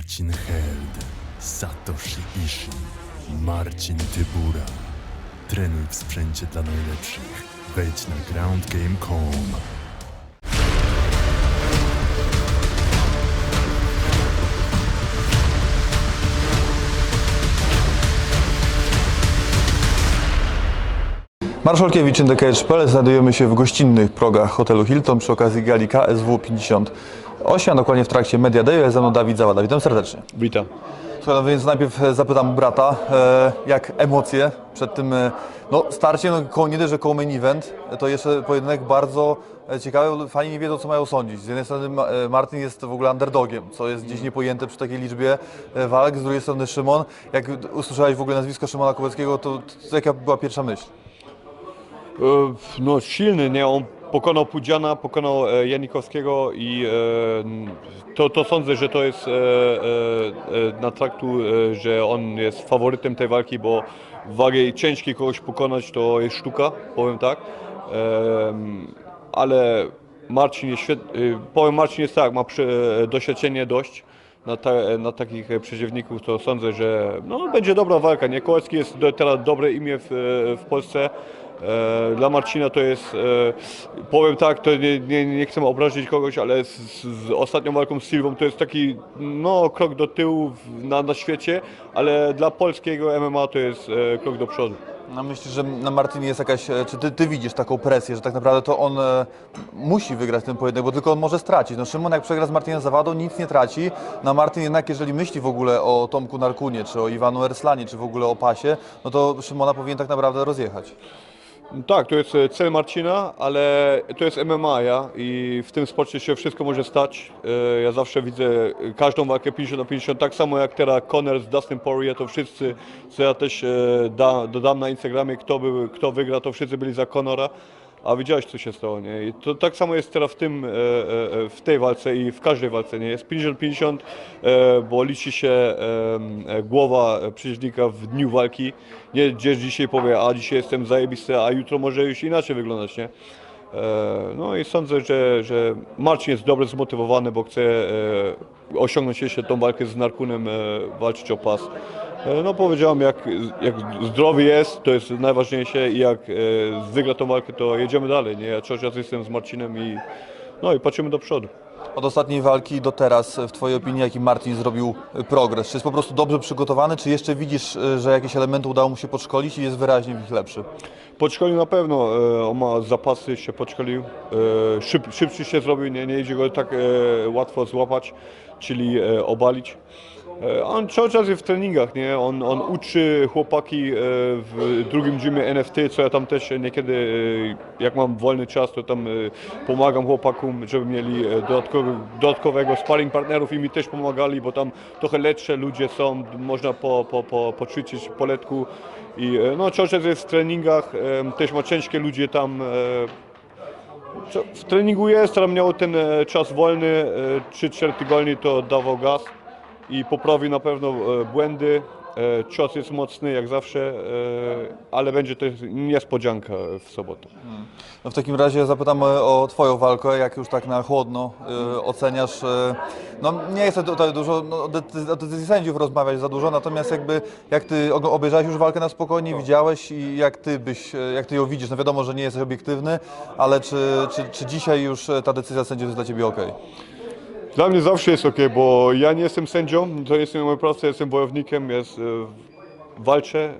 Marcin Held, Satoshi Ishii, Marcin Tybura. Trenuj w sprzęcie dla najlepszych. Wejdź na groundgame.com. Marszałkiewicz in the Cage.pl znajdujemy się w gościnnych progach hotelu Hilton przy okazji gali KSW 58, a dokładnie w trakcie Media Day. Jest ze mną Dawid Zawada. Witam serdecznie. Witam. Słuchaj, no więc najpierw e, zapytam brata, e, jak emocje przed tym e, no, starciem, no, koło, nie dość, że koło main event, to jeszcze pojedynek bardzo e, ciekawy, fani nie wiedzą co mają sądzić. Z jednej strony Ma- e, Martin jest w ogóle underdogiem, co jest gdzieś niepojęte przy takiej liczbie e, walk, z drugiej strony Szymon. Jak usłyszałeś w ogóle nazwisko Szymona Kubeckiego, to, to jaka była pierwsza myśl? E, No silny, nie? On pokonał Pudziana, pokonał e, Janikowskiego i e, to, to sądzę, że to jest e, na traktu, że on jest faworytem tej walki, bo w wagi ciężkiej kogoś pokonać to jest sztuka, powiem tak. Ale Marcin jest powiem Marcin jest tak, ma doświadczenie dość. Na, ta, na takich przeciwników to sądzę, że no, będzie dobra walka. Nie? Jest do, teraz dobre imię w, w Polsce. E, Dla Marcina to jest, e, powiem tak, to nie, nie, nie chcę obrazić kogoś, ale z, z ostatnią walką z Silvą to jest taki no, krok do tyłu na, na świecie, ale dla polskiego MMA to jest e, krok do przodu. No myślisz, że na Martinie jest jakaś, czy ty, ty widzisz taką presję, że tak naprawdę to on musi wygrać ten pojedynek, bo tylko on może stracić. No Szymon jak przegra z Martinem Zawadą, nic nie traci. Na Martin jednak, jeżeli myśli w ogóle o Tomku Narkunie, czy o Iwanu Erslanie, czy w ogóle o pasie, no to Szymona powinien tak naprawdę rozjechać. Tak, to jest e, cel Marcina, ale to jest MMA ja? i w tym sporcie się wszystko może stać. E, Ja zawsze widzę e, każdą walkę 50 na 50, tak samo jak teraz Conor z Dustin Poirier, to wszyscy, co ja też da, dodam na Instagramie, kto, był, kto wygra, to wszyscy byli za Conora. A widziałeś, co się stało, nie? I to tak samo jest teraz w tym, e, e, e, w tej walce i w każdej walce, nie? Jest 50-50, e, bo liczy się e, e, głowa przeciwnika w dniu walki. Nie gdzieś dzisiaj powie, a dzisiaj jestem zajebisty, a jutro może już inaczej wyglądać, nie? E, No i sądzę, że, że Marcin jest dobrze zmotywowany, bo chce e, osiągnąć jeszcze tą walkę z Narkunem, e, walczyć o pas. E, No powiedziałem, jak, jak zdrowy jest, to jest najważniejsze i jak e, wygra tą walkę, to jedziemy dalej. Nie? Ja cały czas jestem z Marcinem i, no i patrzymy do przodu. Od ostatniej walki do teraz, e, w Twojej opinii, jaki Martin zrobił e, progres? Czy jest po prostu dobrze przygotowany, czy jeszcze widzisz, że jakieś elementy udało mu się podszkolić i jest wyraźnie w nich lepszy? Podszkolił na pewno, e, on ma zapasy, się podszkolił, e, Szyb, szybszy się zrobił, nie, nie idzie go tak e, łatwo złapać, czyli e, obalić. E, On cały czas jest w treningach, nie? On, on uczy chłopaki e, w drugim gymie NFT, co ja tam też niekiedy, e, jak mam wolny czas, to tam pomagam chłopakom, żeby mieli dodatkowy, dodatkowego sparring partnerów i mi też pomagali, bo tam trochę lepsze ludzie są, można po, po, po, poćwiczyć po letku. I no, cały czas jest w treningach, też ma ciężkie ludzie tam. W treningu jest, teraz miał ten czas wolny, e, 3-4 tygodnie to dawał gaz i poprawi na pewno e, błędy. E, Cios jest mocny jak zawsze, e, ale będzie to niespodzianka w sobotę. No w takim razie zapytam o Twoją walkę, jak już tak na chłodno oceniasz. No nie chcę tutaj dużo no, o decyzji, sędziów rozmawiać za dużo, natomiast jakby jak Ty obejrzałeś już walkę na spokojnie, widziałeś i jak Ty byś, jak Ty ją widzisz, no wiadomo, że nie jesteś obiektywny, ale czy, czy, czy dzisiaj już ta decyzja sędziów jest dla Ciebie ok? Dla mnie zawsze jest ok, bo ja nie jestem sędzią, to nie jestem moja praca, jestem wojownikiem, jest, e, walczę.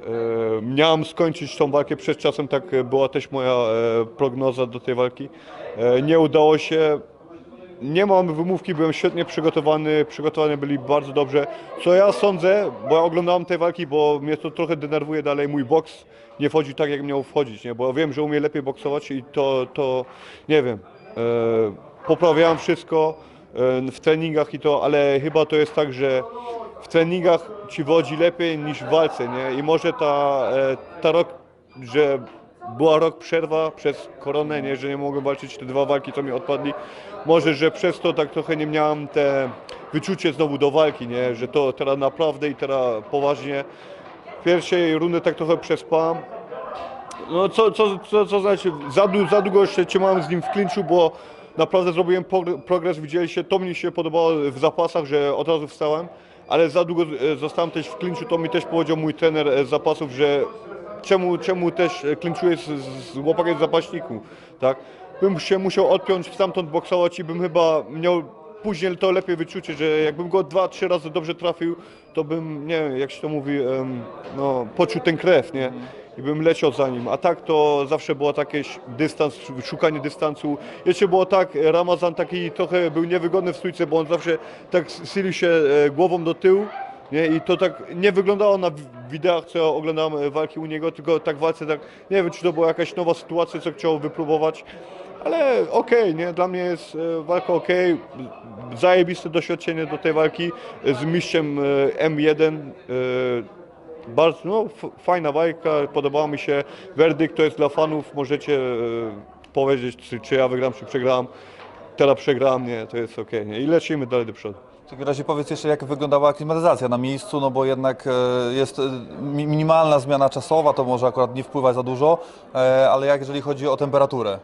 E, miałem skończyć tą walkę przed czasem, tak była też moja e, prognoza do tej walki. Nie udało się. Nie mam wymówki, byłem świetnie przygotowany, przygotowani byli bardzo dobrze. Co ja sądzę, bo ja oglądałem tej walki, bo mnie to trochę denerwuje dalej, mój boks nie wchodzi tak, jak miał wchodzić, nie? bo wiem, że umie lepiej boksować i to, to nie wiem, poprawiałem wszystko w treningach i to, ale chyba to jest tak, że w treningach ci wodzi lepiej niż w walce, nie? I może ta, e, ta rok, że była rok przerwa przez koronę, nie, że nie mogłem walczyć te dwa walki, co mi odpadli. Może, że przez to tak trochę nie miałem te wyczucie znowu do walki, nie, że to teraz naprawdę i teraz poważnie. W pierwszej rundy tak trochę przespałem. No co, co, co, co znaczy, za, za długo jeszcze trzymałem z nim w klinczu, bo naprawdę zrobiłem progres, widzieliście, to mi się podobało w zapasach, że od razu wstałem, ale za długo e, zostałem też w klinczu, to mi też powiedział mój trener e, z zapasów, że czemu, czemu też e, klinczujesz z, z łopakiem w zapaśniku, tak? Bym się musiał odpiąć stamtąd boksować i bym chyba miał później to lepiej wyczucie, że jakbym go dwa, trzy razy dobrze trafił, to bym, nie wiem, jak się to mówi, no, poczuł ten krew, nie? I bym leciał za nim. A tak to zawsze było taki dystans, szukanie dystansu. Jeszcze było tak, Ramazan taki trochę był niewygodny w stójce, bo on zawsze tak sylił się e, głową do tyłu. Nie? I to tak nie wyglądało na wi- wideach, co oglądałem e, walki u niego, tylko tak walce, tak nie wiem, czy to była jakaś nowa sytuacja, co chciał wypróbować, ale okej, nie, dla mnie jest e, walka okej, zajebiste doświadczenie do tej walki z mistrzem e, M1, e, bardzo, no, fajna walka, podobała mi się, werdykt to jest dla fanów, możecie e, powiedzieć, czy, czy ja wygram, czy przegrałem, teraz przegrałem, nie, to jest okej, nie, i lecimy dalej do przodu. W takim razie powiedz jeszcze, jak wyglądała aklimatyzacja na miejscu, no bo jednak e, jest e, mi- minimalna zmiana czasowa, to może akurat nie wpływać za dużo, e, ale jak jeżeli chodzi o temperaturę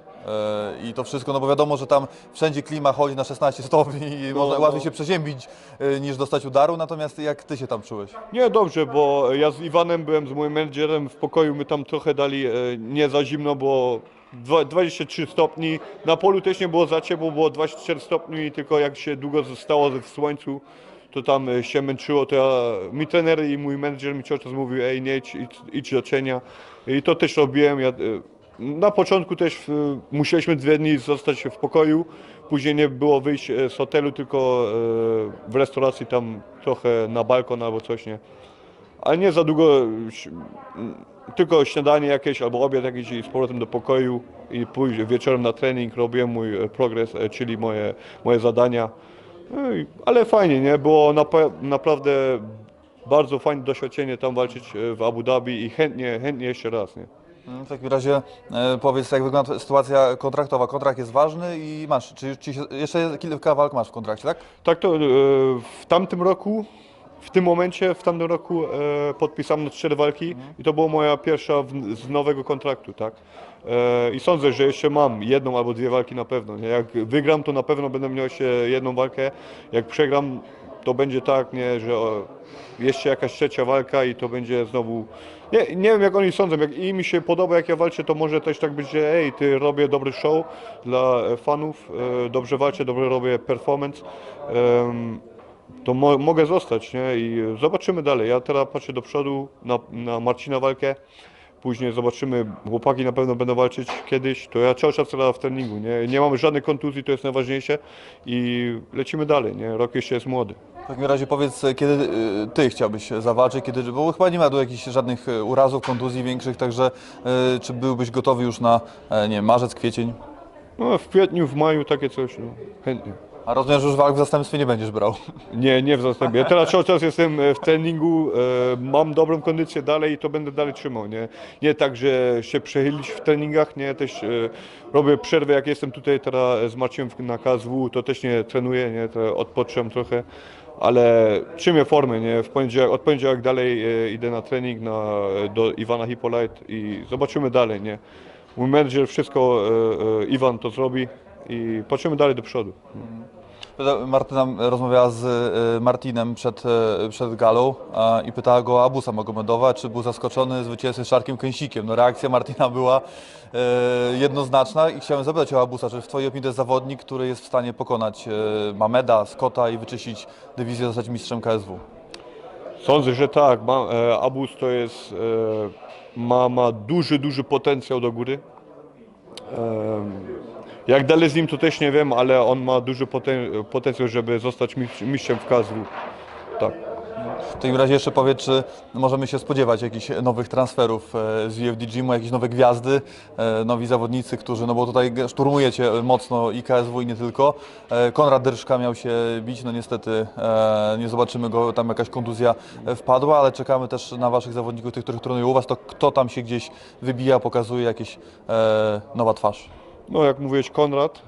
i to wszystko, no bo wiadomo, że tam wszędzie klima chodzi na 16 stopni i można no. łatwiej się przeziębić e, niż dostać udaru, natomiast jak Ty się tam czułeś? Nie, dobrze, bo ja z Iwanem byłem, z moim menedżerem w pokoju, my tam trochę dali e, nie za zimno, bo dwa- 23 stopni, na polu też nie było za ciepło, było 24 stopni, tylko jak się długo zostało w słońcu, to tam e, się męczyło, to ja, mi trener i mój menedżer mi cały czas mówił, ej nie idź, idź, do cienia. I to też robiłem, ja, e, na początku też e, musieliśmy dwie dni zostać w pokoju, później nie było wyjść e, z hotelu, tylko e, w restauracji tam trochę na balkon albo coś, nie. Ale nie za długo, tylko śniadanie jakieś albo obiad jakiś i z powrotem do pokoju i później wieczorem na trening robiłem mój progres, czyli moje, moje zadania. No ale fajnie, nie? Było naprawdę bardzo fajne doświadczenie tam walczyć w Abu Dhabi i chętnie, chętnie jeszcze raz, nie? Mm, W takim razie e, powiedz, jak wygląda sytuacja kontraktowa. Kontrakt jest ważny i masz, czy, czy się, jeszcze kilka walk masz w kontrakcie, tak? Tak to e, w tamtym roku, w tym momencie, w tamtym roku e, podpisałem cztery walki i to była moja pierwsza w, z nowego kontraktu, tak? E, I sądzę, że jeszcze mam jedną albo dwie walki na pewno. Nie? Jak wygram, to na pewno będę miał jeszcze jedną walkę. Jak przegram, to będzie tak, nie, że jeszcze jakaś trzecia walka i to będzie znowu. Nie, nie wiem jak oni sądzą, jak im się podoba jak ja walczę, to może też tak być, że ej, ty robię dobry show dla e, fanów, e, dobrze walczę, dobrze robię performance. To mo mogę zostać, nie? I zobaczymy dalej. Ja teraz patrzę do przodu na, na Marcina walkę. Później zobaczymy, chłopaki na pewno będą walczyć kiedyś, to ja cały czas w treningu, nie? Nie mamy żadnej kontuzji, to jest najważniejsze i lecimy dalej, nie? Rok jeszcze jest młody. W takim razie powiedz, e, kiedy e, Ty chciałbyś zawalczyć, kiedy, bo chyba nie ma tu jakichś żadnych e, urazów, kontuzji większych, także czy byłbyś gotowy już na, nie wiem, marzec, kwiecień? No w kwietniu, w maju takie coś, no, chętnie. A rozumiem, że już walk w zastępstwie nie będziesz brał. Nie, nie w zastępie. Teraz cały czas jestem e, w treningu, e, mam dobrą kondycję dalej i to będę dalej trzymał, nie? Nie tak, że się przechylić w treningach, nie? Też e, robię przerwę, jak jestem tutaj teraz z Marcinem na KSW, to też nie trenuję, nie? Odpocząłem trochę, ale trzymię formę, nie? W poniedziałek, od poniedziałek dalej e, idę na trening na, do Iwana Hippolyte i zobaczymy dalej, nie? Mój menedżer wszystko, e, e, Iwan to zrobi i patrzymy dalej do przodu. Martyna rozmawiała z e, Martinem przed, e, przed galą a, i pytała go o Abusa Magomedowa, czy był zaskoczony zwycięstwem z Szarkiem Kęsikiem. No reakcja Martina była e, jednoznaczna i chciałem zapytać o Abusa, czy w Twojej opinii to jest zawodnik, który jest w stanie pokonać Mameda, Scotta i wyczyścić dywizję, zostać mistrzem KSW? Sądzę, że tak. Ma, e, Abus to jest, e, ma, ma duży, duży potencjał do góry. E, jak dalej z nim to też nie wiem, ale on ma duży poten, potencjał, żeby zostać mistrz, mistrzem w KSW. Tak. W takim razie jeszcze powiedz, czy możemy się spodziewać jakichś nowych transferów e, z UFD Gymu, jakieś nowe gwiazdy, e, nowi zawodnicy, którzy, no bo tutaj szturmujecie mocno i KSW i nie tylko. E, Konrad Dyrszka miał się bić, no niestety nie zobaczymy go, tam jakaś kontuzja wpadła, ale czekamy też na waszych zawodników, tych, których trenują u was, to kto tam się gdzieś wybija, pokazuje jakieś nowa twarz. No jak mówiłeś, Konrad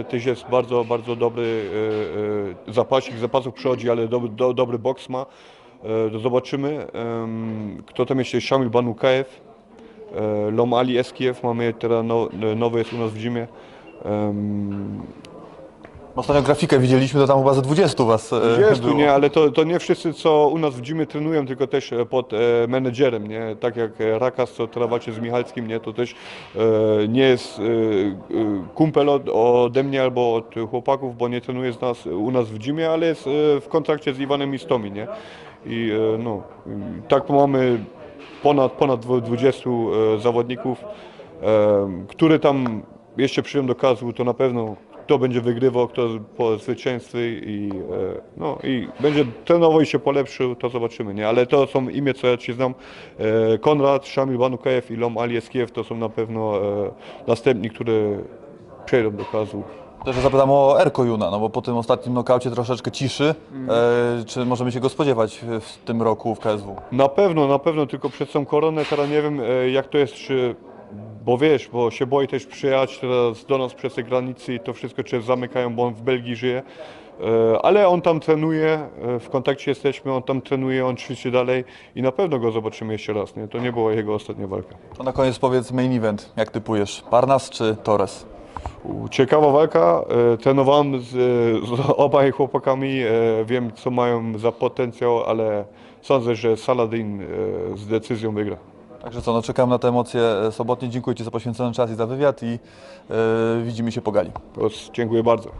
e, też jest bardzo, bardzo dobry e, e, zapasik, zapasów przychodzi, ale dobry, do, dobry boks ma. Zobaczymy. Kto tam jeszcze? Szamil Banukajew, e, Lom Ali Eskiew, mamy teraz no, nowy jest u nas w Zimie. Em, Ostatnio grafikę widzieliśmy, to tam chyba ze 20 was e, Jest tu, było. nie, ale to, to nie wszyscy, co u nas w gymie trenują, tylko też e, pod e, menedżerem, nie? Tak jak e, Rakas, co trenowacie z Michalskim, nie? To też e, nie jest e, e, kumpel od, ode mnie albo od chłopaków, bo nie trenuje z nas, u nas w gymie, ale jest e, w kontrakcie z Iwanem Istomi, nie? I e, no, i tak mamy ponad, ponad dwu- 20 e, zawodników, e, które tam jeszcze przyjdą do kazu, to na pewno kto będzie wygrywał, kto po zwycięstwie i, e, no, i będzie trenował i się polepszył, to zobaczymy, nie? Ale to są imię, co ja ci znam. E, Konrad, Szamil Banukajew i Lom Alieskiew to są na pewno e, następni, które przejdą do kazu. Też zapytam o Erko Juna, no bo po tym ostatnim nokaucie troszeczkę ciszy. E, czy możemy się go spodziewać w- tym roku w KSW? Na pewno, na pewno, tylko przez tą koronę teraz nie wiem jak to jest, czy, bo wiesz, bo się boi też przyjechać teraz do nas przez te granice i to wszystko czy zamykają, bo on w Belgii żyje. E, Ale on tam trenuje, e, w kontakcie jesteśmy, on tam trenuje, on ćwiczy dalej i na pewno go zobaczymy jeszcze raz, nie? To nie była jego ostatnia walka. To na koniec powiedz main event, jak typujesz? Parnas czy Torres? Ciekawa walka, e, trenowałem z, z obaj chłopakami, wiem co mają za potencjał, ale sądzę, że Saladin z decyzją wygra. Także co, no czekam na te emocje e, sobotnie. Dziękuję Ci za poświęcony czas i za wywiad i e, widzimy się po gali. Dziękuję bardzo.